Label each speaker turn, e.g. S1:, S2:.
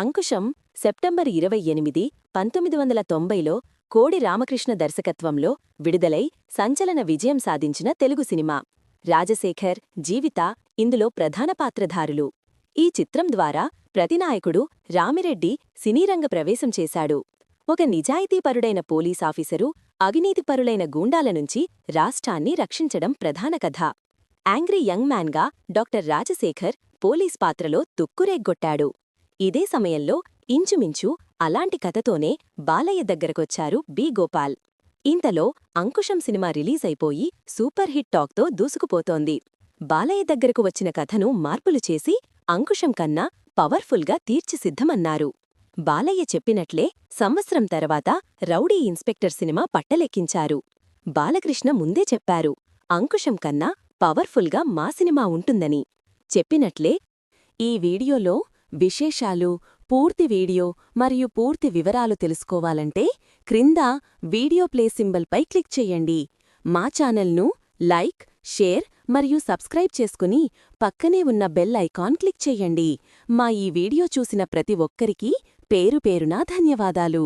S1: Ankusam September ఇరవై ఎనిమిది పంతొమ్మిది వందల తొంభైలో కోడి రామకృష్ణ దర్శకత్వంలో విడుదలై సంచలన విజయం సాధించిన తెలుగు సినిమా. రాజశేఖర్ జీవిత ఇందులో ప్రధాన పాత్రధారులు. ఈ చిత్రం ద్వారా ప్రతినాయకుడు రామిరెడ్డి సినీరంగ ప్రవేశం చేశాడు. ఒక నిజాయితీపరుడైన పోలీసాఫీసరు అవినీతిపరులైన గూండాల నుంచి రాష్ట్రాన్ని రక్షించడం ప్రధాన కథ. యాంగ్రీ యంగ్ మ్యాన్గా డాక్టర్ రాజశేఖర్ పోలీస్ పాత్రలో తుక్కురేగ్గొట్టాడు ఇదే సమయంలో ఇంచుమించు అలాంటి కథతోనే బాలయ్య దగ్గరకొచ్చారు బి. గోపాల్. ఇంతలో అంకుశం సినిమా రిలీజ్ అయిపోయి సూపర్ హిట్ టాక్తో దూసుకుపోతోంది. బాలయ్య దగ్గరకు వచ్చిన కథను మార్పులు చేసి అంకుశం కన్నా పవర్ఫుల్గా తీర్చిసిద్ధమన్నారు. బాలయ్య చెప్పినట్లే సంవత్సరం తర్వాత రౌడీ ఇన్స్పెక్టర్ సినిమా పట్టలెక్కించారు. బాలకృష్ణ ముందే చెప్పారు అంకుశం కన్నా పవర్ఫుల్గా మా సినిమా ఉంటుందని. చెప్పినట్లే ఈ వీడియోలో విశేషాలు పూర్తి వీడియో మరియు పూర్తి వివరాలు తెలుసుకోవాలంటే క్రింద వీడియో ప్లే సింబల్పై క్లిక్ చేయండి. మా ఛానల్ను లైక్ షేర్ మరియు సబ్స్క్రైబ్ చేసుకుని పక్కనే ఉన్న బెల్ ఐకాన్ క్లిక్ చేయండి. మా ఈ వీడియో చూసిన ప్రతి ఒక్కరికీ పేరు పేరునా ధన్యవాదాలు.